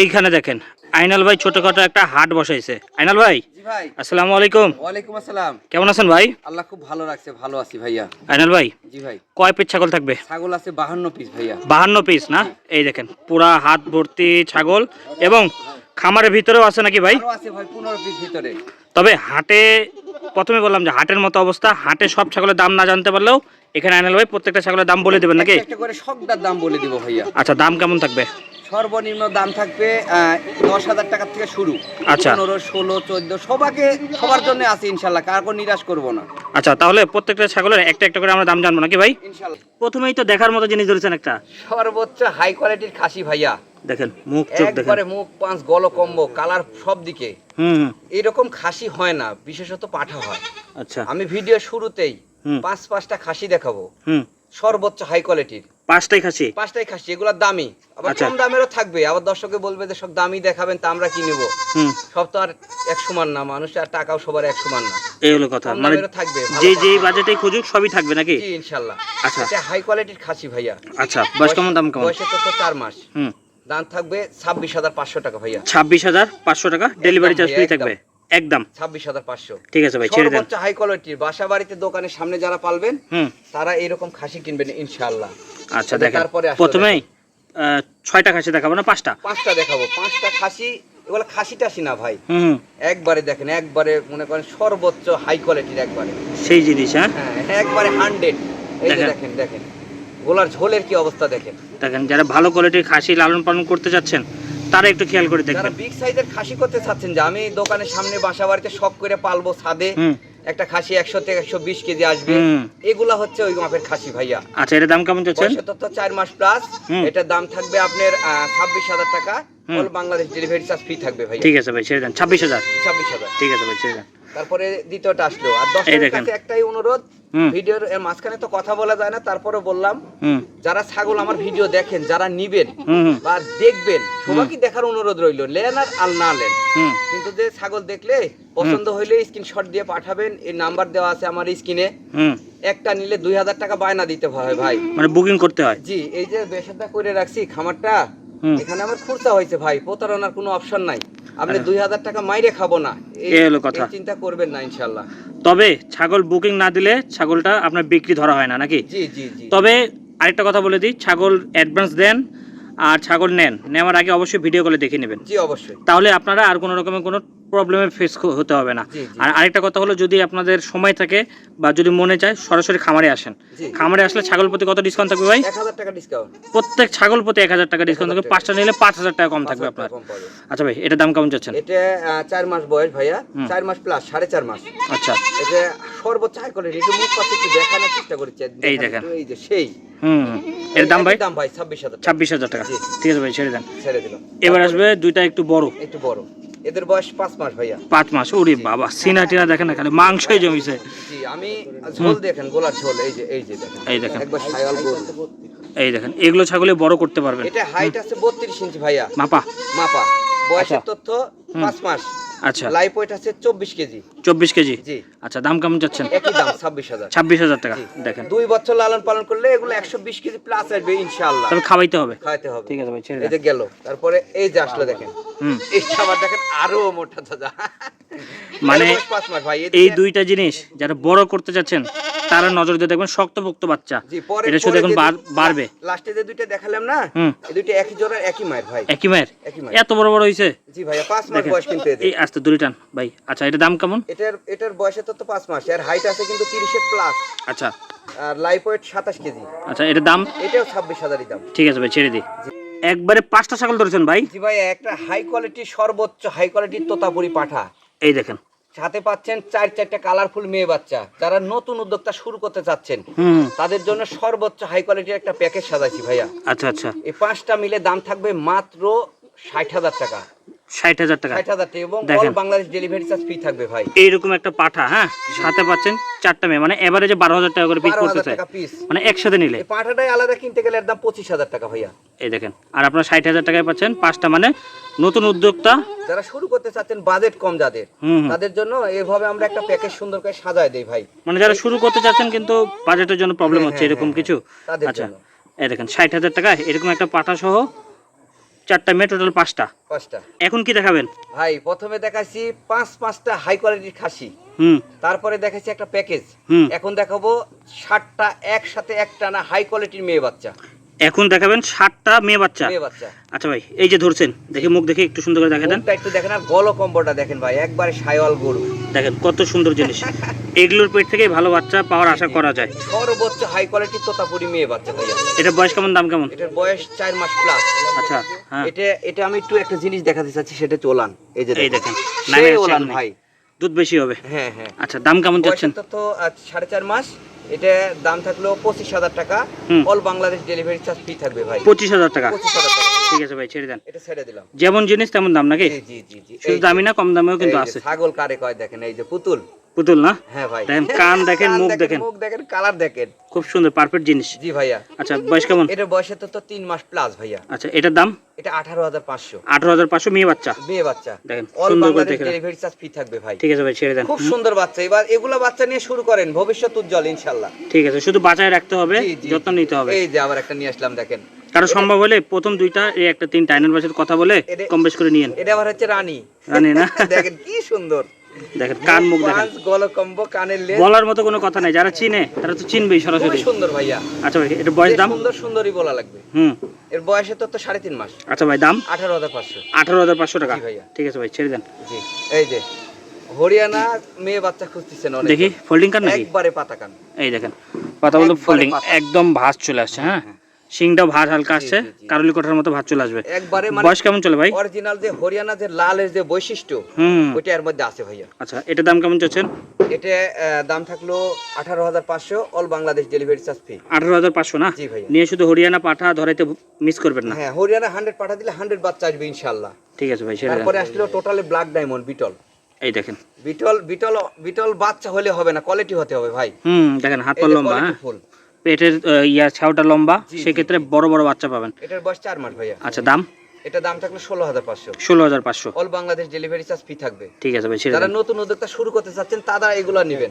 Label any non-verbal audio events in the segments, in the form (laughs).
এইখানে দেখেন আইনাল ভাই ছোটখাটো একটা হাট বসাইছে। আইনাল ভাই আসসালামু আলাইকুম। ওয়ালাইকুম আসসালাম। কেমন আছেন ভাই? আল্লাহ খুব ভালো রাখছে ভালো আছি ভাইয়া। আইনাল ভাই জি ভাই। কয় পিস ছাগল থাকবে? ছাগল আছে বাহান্ন পিস ভাইয়া। বাহান্ন পিস না? এই দেখেন পুরা হাত ভর্তি ছাগল। এবং খামারের ভিতরেও আছে নাকি ভাই? আছে ভাই পনেরো পিস ভিতরে। তবে হাটে প্রথমে বললাম যে হাটের মতো অবস্থা হাটে সব ছাগলের দাম না জানতে পারলেও এখানে আইনাল ভাই প্রত্যেকটা ছাগলের দাম বলে দেবেন নাকি? একটা করে সবটার দাম বলে দিব ভাইয়া। আচ্ছা দাম কেমন থাকবে? সর্বনিম্ন দাম থাকবে দশ হাজার টাকার থেকে শুরু। আচ্ছা। পনেরো ষোলো চোদ্দ সবাকে সবার জন্য আছে ইনশাল্লাহ কার নিরাশ করব না। আচ্ছা তাহলে প্রত্যেকটা ছাগলের একটা একটা করে আমরা দাম জানব নাকি ভাই? ইনশাল্লাহ প্রথমেই তো দেখার মতো জিনিস ধরেছেন একটা। সর্বোচ্চ হাই কোয়ালিটির খাসি ভাইয়া। দেখেন মুখ চোখ দেখেন। একবারে মুখ পাঁচ গল কম্বো কালার সব দিকে। হুম এরকম খাসি হয় না বিশেষত পাঠা হয়। আচ্ছা। আমি ভিডিও শুরুতেই পাঁচ পাঁচটা খাসি দেখাবো। হুম। সর্বোচ্চ হাই কোয়ালিটির পাঁচটাই খাসি? পাঁচটাই খাসি এগুলোর দামি। আবার আচ্ছা। কম দামেরও থাকবে। আবার দর্শকে বলবে যে সব দামি দেখাবেন তা আমরা কি নেব? সব তো আর এক সমান না মানুষ আর টাকাও সবার এক সমান না। এই হলো কথা। মানে দামেরও থাকবে যে যে পাঠা। বাজেটেই খুঁজুক সবই থাকবে নাকি? জি ইনশাল্লাহ। আচ্ছা। এটা হাই কোয়ালিটির খাসি ভাইয়া। আচ্ছা বয়স কেমন দাম কেমন? বয়সে তো মাস। হুম। দাম থাকবে ছাব্বিশ হাজার পাঁচশো টাকা ভাইয়া। ছাব্বিশ হাজার পাঁচশো টাকা ডেলিভারি চার্জ ফ্রি থাকবে। একদম। ছাব্বিশ হাজার পাঁচশো। ঠিক আছে ভাই ছেড়ে দেন। সর্বোচ্চ হাই কোয়ালিটির বাসা বাড়িতে দোকানের সামনে যারা পালবেন তারা এরকম খাসি কিনবেন আচ্ছা দেখেন। তারপরে প্রথমেই ছয়টা খাসি দেখাবো না পাঁচটা? পাঁচটা দেখাবো। পাঁচটা খাসি এগুলো খাসি টাসি না ভাই। একবারে দেখেন একবারে মনে করেন সর্বোচ্চ হাই কোয়ালিটির একবারে। সেই জিনিস হ্যাঁ? হ্যাঁ একবারে হান্ড্রেড এই। দেখেন দেখেন। গোলার ঝোলের কি অবস্থা দেখেন? দেখেন যারা ভালো কোয়ালিটির খাসি লালন পালন করতে চাচ্ছেন তারা একটু খেয়াল করে যারা বিগ সাইজের খাসি করতে চাচ্ছেন যে আমি দোকানের সামনে বাসা বাড়িতে শখ করে পালবো ছাদে একটা খাসি একশো থেকে একশো বিশ কেজি আসবে এগুলা হচ্ছে ওই মাপের খাসি ভাইয়া। আচ্ছা এটার দাম কেমন তো চার মাস প্লাস এটার দাম থাকবে আপনার ছাব্বিশ হাজার টাকা। All Bangladesh delivery charge free থাকবে ভাই ঠিক আছে ভাই ছেড়ে দেন ছাব্বিশ হাজার। ছাব্বিশ হাজার। ঠিক আছে ভাই ছেড়ে দেন। তারপরে দ্বিতীয়টা আসলো। আর দশের কাছে একটাই অনুরোধ ভিডিওর এর মাঝখানে তো কথা বলা যায় না তারপরে বললাম যারা ছাগল আমার ভিডিও দেখেন যারা নিবেন বা দেখবেন সবাইকে দেখার অনুরোধ রইল লেন আর আল না লেন। কিন্তু যে ছাগল দেখলে পছন্দ হইলে স্ক্রিনশট দিয়ে পাঠাবেন এই নাম্বার দেওয়া আছে আমার স্ক্রিনে একটা নিলে দুই হাজার টাকা বায়না দিতে হয় ভাই। মানে বুকিং করতে হয়। জি এই যে বেসাদা করে রাখছি খামারটা এখানে আমার খুরসা হয়েছে ভাই প্রতারণার কোনো অপশন নাই। আপনি। দুই হাজার টাকা মাইরে খাব না। এই- এই হলো কথা। চিন্তা করবেন না ইনশাল্লাহ। তবে ছাগল বুকিং না দিলে ছাগলটা আপনার বিক্রি ধরা হয় না নাকি? জি জি জি। তবে আরেকটা কথা বলে দিই ছাগল অ্যাডভান্স দেন আর ছাগল নেন। নেওয়ার আগে অবশ্যই ভিডিও কলে দেখে নেবেন। জি অবশ্যই। তাহলে আপনারা আর কোনো রকমের কোনো প্রবলেমে ফেস হতে হবে না। আর আরেকটা কথা হলো যদি আপনাদের সময় থাকে বা যদি মনে চায় সরাসরি খামারে আসেন। খামারে আসলে ছাগল প্রতি কত ডিসকাউন্ট থাকবে ভাই? প্রত্যেক ছাগল প্রতি এক হাজার টাকা ডিসকাউন্ট থাকবে। 1000 পাঁচটা নিলে পাঁচ হাজার টাকা কম থাকবে আপনার। আচ্ছা ভাই এটার দাম কেমন চাচ্ছেন? এটা চার মাস বয়স ভাইয়া। চার মাস প্লাস সাড়ে চার মাস। আচ্ছা। এটা সর্বোচ্চ হাই কোয়ালিটি একটু মুখ পাশে একটু দেখানোর চেষ্টা করেছি এই দেখেন। এই যে সেই। হুম। এর দাম ভাই? দাম ভাই ছাব্বিশ হাজার টাকা। ছাব্বিশ হাজার টাকা। ঠিক আছে ভাই ছেড়ে দেন। ছেড়ে দিলাম। এবার আসবে দুইটা একটু বড়। একটু বড়। এদের বয়স পাঁচ মাস ভাইয়া। পাঁচ মাস ওরে বাবা সিনা টিনা দেখেন না খালি মাংসই জমিছে। জি আমি ঝোল দেখেন গোলার ঝোল এই যে এই যে দেখেন। এই দেখেন। একবার সায়াল গোল। এই দেখেন এগুলো ছাগলে বড় করতে পারবেন। এটা হাইট আছে বত্রিশ ইঞ্চি ভাইয়া। মাপা। মাপা। বয়সের। তথ্য পাঁচ মাস। আচ্ছা। লাইফ ওয়েট আছে চব্বিশ কেজি। চব্বিশ কেজি? জি। আচ্ছা দাম কেমন চাচ্ছেন? একই দাম ছাব্বিশ হাজার। ছাব্বিশ হাজার টাকা। দেখেন। দুই বছর লালন পালন করলে এগুলো একশো বিশ কেজি প্লাস আসবে ইনশাআল্লাহ। তবে খাওয়াইতে হবে? খাইতে হবে। ঠিক আছে ভাই ছেড়ে এই যে গেল। তারপরে এই যে আসলো দেখেন। হুম। এই খাবার দেখেন আরও মোটা দাদা মানে ভাই এই দুইটা জিনিস যারা বড় করতে যাচ্ছেন তারা নজর দিয়ে দেখবেন শক্ত শক্তপোক্ত বাচ্চা। এটা শুধু এখন বাড়বে। লাস্টে যে দুইটা দেখালাম না এই দুইটা একই জোড়ার একই মায়ের ভাই। একই মায়ের? একই মায়ের। এত বড় বড় হয়েছে জি পাঁচ মাস বয়স কিন্তু এই আসতে দূরে টান ভাই। আচ্ছা এটা দাম কেমন? এটার এটার বয়সে তো তো পাঁচ মাস আর হাইট আছে কিন্তু তিরিশের প্লাস আচ্ছা। আর লাইফ ওয়েট সাতাশ কেজি। আচ্ছা এটার দাম? এটাও ছাব্বিশ হাজারই দাম। ঠিক আছে ভাই ছেড়ে দিই একবারে পাঁচটা ছাগল ধরেছেন ভাই? জি ভাই একটা হাই কোয়ালিটির সর্বোচ্চ হাই কোয়ালিটির তোতাপুরি পাঠা। এই দেখেন। সাথে পাচ্ছেন চার চারটা কালারফুল মেয়ে বাচ্চা। যারা নতুন উদ্যোক্তা শুরু করতে চাচ্ছেন তাদের জন্য সর্বোচ্চ হাই কোয়ালিটির একটা প্যাকেজ সাজাইছি ভাইয়া। আচ্ছা আচ্ছা। এই পাঁচটা মিলে দাম থাকবে মাত্র ষাট হাজার টাকা। ষাট হাজার টাকা। ষাট হাজার টাকা এবং বাংলাদেশ ডেলিভারি চার্জ ফ্রি থাকবে ভাই। এইরকম একটা পাঠা হ্যাঁ? সাথে পাচ্ছেন চারটা মেয়ে। মানে এভারেজে বারো হাজার টাকা করে পিস পড়তেছে। মানে একসাথে নিলে। পাঁঠাটাই আলাদা কিনতে গেলে এর দাম পঁচিশ হাজার টাকা ভাইয়া। এই দেখেন আর আপনার ষাট হাজার টাকায় পাচ্ছেন পাঁচটা মানে নতুন উদ্যোক্তা। যারা শুরু করতে চাচ্ছেন বাজেট কম যাদের। তাদের জন্য এভাবে আমরা একটা প্যাকেজ সুন্দর করে সাজায় দেই ভাই। মানে যারা শুরু করতে চাচ্ছেন কিন্তু বাজেটের জন্য প্রবলেম হ্যাঁ, হচ্ছে হ্যাঁ, এরকম হ্যাঁ, কিছু। আচ্ছা এই দেখেন ষাট হাজার টাকা এরকম একটা পাঠা সহ চারটা মেয়ে টোটাল পাঁচটা। পাঁচটা। এখন কি দেখাবেন? ভাই প্রথমে দেখাচ্ছি পাঁচ পাঁচটা হাই কোয়ালিটির খাসি। হুম। তারপরে দেখাচ্ছি একটা প্যাকেজ হুম। এখন দেখাবো ষাটটা একসাথে একটা না হাই কোয়ালিটির মেয়ে বাচ্চা। এখন দেখাবেন ষাটটা মেয়ে বাচ্চা। মেয়ে বাচ্চা। আচ্ছা ভাই এই যে ধরছেন দেখে মুখ দেখে একটু সুন্দর করে দেখে দেন। একটু দেখেন আর গল কম্বটা দেখেন ভাই একবারে সায়ওয়াল গরু। দেখেন কত সুন্দর জিনিস। (laughs) এগুলোর পেট থেকেই ভালো বাচ্চা পাওয়ার আশা করা যায়। সর্বোচ্চ হাই কোয়ালিটির তোতাপুরি মেয়ে বাচ্চা ভাইয়া এটা বয়স কেমন দাম কেমন? এটার বয়স চার মাস প্লাস আচ্ছা হ্যাঁ। এটা এটা আমি একটু একটা জিনিস দেখাতে চাচ্ছি সেটা চলান এই যে এই দেখেন। নামে ওলান ভাই। দুধ বেশি হবে। হ্যাঁ হ্যাঁ। আচ্ছা দাম কেমন যাচ্ছেন তো আজ সাড়ে চার মাস। এটা দাম থাকল পঁচিশ হাজার টাকা। All Bangladesh delivery charge free থাকবে ভাই। পঁচিশ হাজার টাকা। পঁচিশ হাজার টাকা। ঠিক আছে ভাই ছেড়ে দেন। এটা ছেড়ে দিলাম। যেমন জিনিস তেমন দাম নাকি? জি জি জি জি। শুধু দামি না কম দামেও কিন্তু আছে। ছাগল কারে কয় দেখেন এই যে পুতুল। পুতুল না? হ্যাঁ ভাই। দেখেন, কান দেখেন, মুখ দেখেন। মুখ দেখেন কালার দেখেন। খুব সুন্দর পারফেক্ট জিনিস। জি ভাইয়া। আচ্ছা বয়স কেমন? এটার বয়সে তো তো তিন মাস প্লাস ভাইয়া। আচ্ছা এটার দাম? এটা আঠারো হাজার পাঁচশো। আঠারো হাজার পাঁচশো মেয়ে বাচ্চা? মেয়ে বাচ্চা। দেখেন সুন্দর করে বাংলাদেশ দেখে দেন। ডেলিভারি চার্জ ফ্রি থাকবে ভাই। ঠিক আছে ভাই ছেড়ে দেন। খুব সুন্দর বাচ্চা। এবার এগুলা বাচ্চা নিয়ে শুরু করেন ভবিষ্যৎ উজ্জ্বল ইনশাল্লাহ। ঠিক আছে শুধু বাঁচায় রাখতে হবে যত্ন নিতে হবে। এই যে আবার একটা নিয়ে আসলাম দেখেন। কারও সম্ভব হলে প্রথম দুইটা এই একটা তিন টাইনের বাসের কথা বলে এটা- কম বেশ করে নিয়েন। এটা আবার হচ্ছে রানী। রানী না? (laughs) দেখেন কি সুন্দর। দেখেন কান মুখ দেখেন। গলকম্ব কানের লেজ। বলার মতো কোনো কথা নাই যারা চিনে তারা তো চিনবেই সরাসরি। সুন্দর ভাইয়া। আচ্ছা ভাই এটা বয়স দাম? সুন্দর সুন্দরই বলা লাগবে। হুম। এর বয়সে তো তো সাড়ে তিন মাস। আচ্ছা ভাই দাম? আঠারো হাজার পাঁচশো। আঠারো হাজার পাঁচশো টাকা। ভাইয়া। ঠিক আছে ভাই ছেড়ে দেন। জি এই যে হরিয়ানা মেয়ে বাচ্চা খুঁজতেছেন দেখি ফোল্ডিং কার নাকি? একবারে পাতা কান। এই দেখেন কথা বলতে ফোল্ডিং একদম ভাঁজ চলে আসছে হ্যাঁ। শিংটাও ভাঁজ হালকা আসছে। কারলি কোঠার মতো ভাঁজ চলে আসবে। একবারে মানে বয়স কেমন চলে ভাই? অরিজিনাল যে হরিয়ানা যে লালের যে বৈশিষ্ট্য হুম। ওইটা এর মধ্যে আছে ভাইয়া। আচ্ছা এটা দাম কেমন চাচ্ছেন? এটা দাম থাকল আঠারো হাজার পাঁচশো all Bangladesh delivery charge free আঠারো হাজার পাঁচশো না? জি ভাইয়া। নিয়ে শুধু হরিয়ানা পাঠা ধরাইতে মিস করবেন না। হ্যাঁ হরিয়ানা হান্ড্রেড পাঠা দিলে হান্ড্রেড বাচ্চা আসবে ইনশাল্লাহ ঠিক আছে ভাই সেটা তারপরে আসলো টোটালি ব্ল্যাক ডায়মন্ড বিটল এই দেখেন। বিটল বিটল বিটল বাচ্চা হলে হবে না কোয়ালিটি হতে হবে ভাই। হুম দেখেন হাত লম্বা হ্যাঁ। পেটের ইয়া ছাউটা লম্বা সেক্ষেত্রে বড় বড় বাচ্চা পাবেন। এটার বয়স চার মাস ভাইয়া। আচ্ছা দাম? এটা দাম থাকল ষোলো হাজার পাঁচশো। ষোলো হাজার পাঁচশো। All Bangladesh delivery charge free থাকবে। ঠিক আছে ভাই যারা নতুন উদ্যোক্তা শুরু করতে চাচ্ছেন তারা এগুলো নেবেন।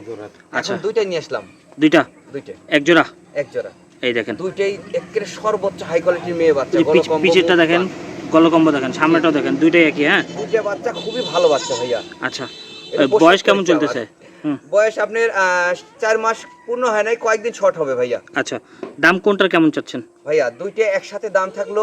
আচ্ছা। দুইটাই নিয়ে আসলাম। দুইটা? দুইটাই। এক জোড়া? এক জোড়া। এই দেখেন। দুইটাই একের সর্বোচ্চ হাই কোয়ালিটির মেয়ে বাচ্চা গলকম্ব, দেখেন। গলকম্ব দেখেন সামনেটাও দেখেন দুইটাই একই হ্যাঁ? দুইটা বাচ্চা খুবই ভালো বাচ্চা ভাইয়া। আচ্ছা। বয়স কেমন চলতেছে? বয়স আপনার আহ, চার মাস পূর্ণ হয় নাই কয়েকদিন শর্ট হবে ভাইয়া। আচ্ছা দাম কোনটার কেমন চাচ্ছেন? ভাইয়া দুইটা একসাথে দাম থাকল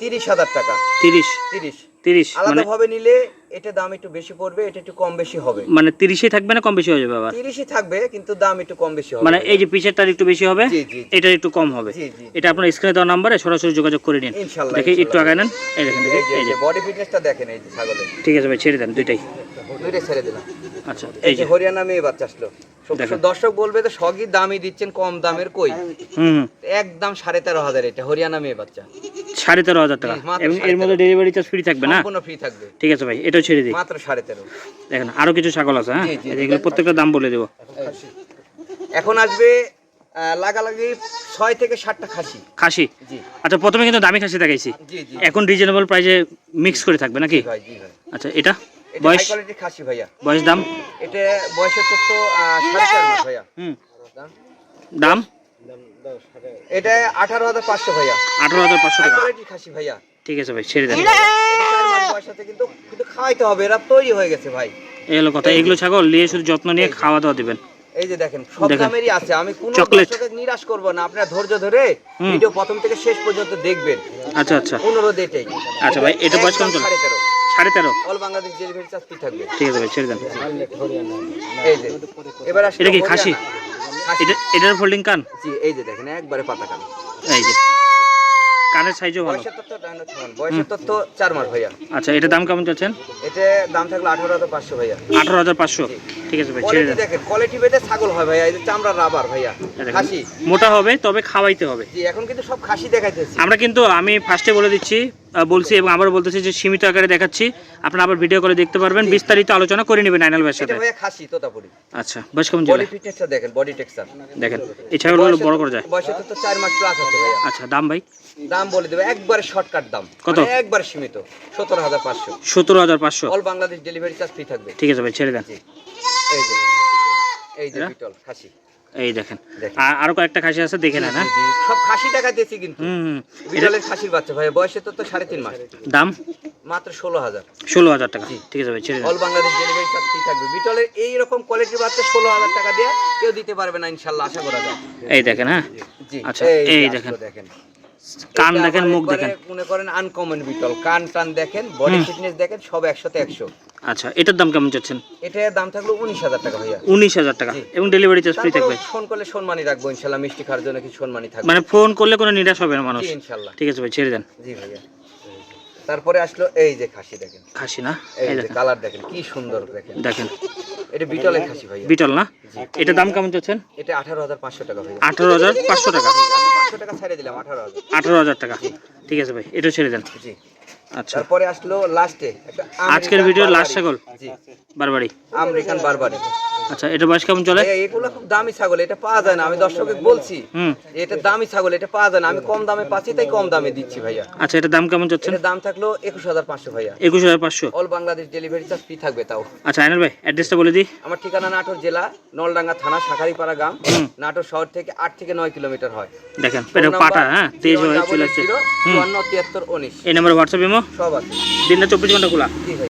তিরিশ হাজার টাকা। তিরিশ? তিরিশ। তিরিশ মানে নিলে এটা দাম একটু বেশি পড়বে এটা একটু কম বেশি হবে। মানে তিরিশে থাকবে না কম বেশি হয়ে যাবে আবার? তিরিশই থাকবে কিন্তু দাম একটু কম বেশি হবে। মানে এই যে পিছেরটার একটু বেশি হবে। এটার একটু কম হবে। এটা আপনার স্ক্রিনে দেওয়া নাম্বারে সরাসরি যোগাযোগ করে নিন। দেখি একটু আগে নেন। এই দেখেন এই যে বডি ফিটনেসটা দেখেন এই যে ছাগলের। ঠিক আছে ভাই ছেড়ে দেন দুইটাই। দুইটা ছেড়ে দিলাম। আচ্ছা এই যে। হরিয়ানা মেয়ে বাচ্চা আসলো। দর্শক বলবে তো সগই দামই দিচ্ছেন কম দামের কই? একদম সাড়ে তেরো হাজার এটা হরিয়ানা মেয়ে বাচ্চা। সাড়ে তেরো হাজার টাকা। এবং এর মধ্যে ডেলিভারি চার্জ ফ্রি থাকবে না? সম্পূর্ণ ফ্রি থাকবে। ঠিক আছে ভাই এটাও ছেড়ে দিই। মাত্র সাড়ে তেরো। দেখেন আরও কিছু ছাগল আছে হ্যাঁ? এগুলো প্রত্যেকটা দাম বলে দেবো। এখন আসবে লাগালাগি ছয় থেকে সাতটা খাসি। খাসি? আচ্ছা প্রথমে কিন্তু দামি খাসি দেখাইছি। এখন রিজনেবল প্রাইসে মিক্স করে থাকবে নাকি? আচ্ছা এটা? বয়স হাই খাসি ভাইয়া। বয়স দাম? এটা বয়সের তথ্য আহ, সাড়ে চার মাস ভাইয়া। হুম। দাম? এটা আঠারো হাজার পাঁচশো ভাইয়া। আঠারো হাজার পাঁচশো টাকা। কোয়ালিটির খাসি ভাইয়া। ঠিক আছে ভাই ছেড়ে দেন। এটা চার মাস বয়স আছে কিন্তু কিন্তু খাওয়াইতে হবে এরা তৈরি হয়ে গেছে ভাই। এই কথা এগুলো ছাগল নিয়ে শুধু যত্ন নিয়ে খাওয়া দাওয়া দিবেন। এই যে দেখেন সব দামেরই আছে। আমি কোনো চকলেট। নিরাশ করব না আপনারা ধৈর্য ধরে হুম। ভিডিও প্রথম থেকে শেষ পর্যন্ত দেখবেন। আচ্ছা আচ্ছা। অনুরোধ এটাই আচ্ছা ভাই, এটা বয়স কেমন চলে? সাড়ে তেরো। All Bangladesh delivery charge free থাকবে। ঠিক আছে ভাই ছেড়ে দেন। এই যে। এবার আসলে এটা কি খাসি? এটা এটার ফোল্ডিং কান? জি এই যে দেখেন একবারে পাতা কান। এই যে। কানের সাইজও ভালো। বয়সের তথ্য চার মাস ভাইয়া। আচ্ছা এটা দাম কেমন চাচ্ছেন? এটা দাম থাকল আঠারো হাজার পাঁচশো ভাইয়া। আঠারো হাজার পাঁচশো। ঠিক আছে ভাই ছেড়ে কোয়ালিটি দেখেন ছাগল হয় ভাইয়া। এই যে চামড়া রাবার ভাইয়া। খাসি। মোটা হবে তবে খাওয়াইতে হবে। জি এখন কিন্তু সব খাসি দেখাইতেছি। আমরা কিন্তু আমি ফার্স্টে বলে দিচ্ছি বলছি এবং আবার বলতেছি যে সীমিত আকারে দেখাচ্ছি। আপনারা আবার ভিডিও করে দেখতে পারবেন। বিস্তারিত আলোচনা করে নেবেন আইনাল ভাইয়ের সাথে। খাসি তোতাপুরি। আচ্ছা বেশ কেমন বডি ফিটনেসটা দেখেন বডি টেক্সচার দেখেন এই ছাগলগুলো বড় করে যায়। বয়সে তো চার মাস প্লাস আছে ভাইয়া। আচ্ছা দাম ভাই? দাম বলে দেবে একবারে শর্টকাট দাম। কত? মানে একবার সীমিত সতেরো হাজার পাঁচশো। সতেরো হাজার পাঁচশো। All Bangladesh delivery charge free থাকবে। ঠিক আছে ভাই ছেড়ে দেন। এই যে এই যে? বিটল খাসি। এই দেখেন। আরও কয়েকটা খাসি আছে দেখে নেন হ্যাঁ? সব খাসি টাকা দিয়েছি কিন্তু। বিড়ালের খাসির বাচ্চা ভাই। বয়সে তো তো সাড়ে তিন মাস। দাম? মাত্র ষোলো হাজার। ষোলো হাজার টাকা। ঠিক আছে ভাই ছেড়ে all Bangladesh delivery charge free থাকবে। বিটলের এই রকম কোয়ালিটির বাচ্চা ষোলো হাজার টাকা দিয়ে কেউ দিতে পারবে না ইনশাল্লাহ আশা করা যায়। এই দেখেন হ্যাঁ? আচ্ছা, এই দেখেন। দেখেন। কান দেখেন মুখ দেখেন। মনে করেন আনকমন বিটল। কান টান দেখেন বডি ফিটনেস দেখেন সব একশোতে একশো। আচ্ছা এটার দাম কেমন চাচ্ছেন? এটার দাম থাকল উনিশ হাজার টাকা ভাইয়া। উনিশ হাজার টাকা। এবং ডেলিভারি চার্জ ফ্রি থাকবে? ফোন করলে সম্মানই রাখব ইনশাল্লাহ। মিষ্টি খাওয়ার জন্য কিছু সম্মানই থাকবে। মানে ফোন করলে কোনো নিরাশ হবে না মানুষ? ইনশাল্লাহ। ঠিক আছে ভাই ছেড়ে দেন। জি ভাইয়া। তারপরে আসলো এই যে খাসি দেখেন। খাসি না? এই যে কালার দেখেন কি সুন্দর দেখেন। দেখেন। এটা বিটলের খাসি ভাই বিটল না? এটা দাম কেমন চাচ্ছেন? এটা আঠারো হাজার পাঁচশো টাকা ভাই আঠারো হাজার পাঁচশো টাকা। পাঁচশো টাকা ছেড়ে দিলাম আঠারো হাজার। আঠারো হাজার টাকা। ঠিক আছে ভাই এটা ছেড়ে দেন। জি। আচ্ছা। তারপরে আসলো লাস্টে একটা আজকের ভিডিও। লাস্ট ছাগল? জি। বারবারি। আমেরিকান বারবারি। আচ্ছা এটা বয়স কেমন চলে? এগুলো খুব দামি ছাগল এটা পাওয়া যায় না আমি দর্শককে বলছি। এটা দামি ছাগল এটা পাওয়া যায় না আমি কম দামে পাচ্ছি তাই কম দামে দিচ্ছি ভাইয়া। আচ্ছা এটার দাম কেমন এটার দাম থাকল একুশ হাজার পাঁচশো ভাইয়া। একুশ হাজার পাঁচশো? All Bangladesh delivery charge free থাকবে তাও। আচ্ছা আইনাল ভাই অ্যাড্রেসটা বলে দিই। আমার ঠিকানা নাটোর জেলা নলডাঙ্গা থানা শাখারিপাড়া গ্রাম। নাটোর শহর থেকে আট থেকে নয় কিলোমিটার হয়। দেখেন এটা পাটা হ্যাঁ তেজ হয়ে চলে আসছে। চুয়ান্ন তিয়াত্তর উনিশ। এই নাম্বারে হোয়াটসঅ্যাপ ইমো? সব আছে। দিনটা চব্বিশ ঘণ্টা খোলা।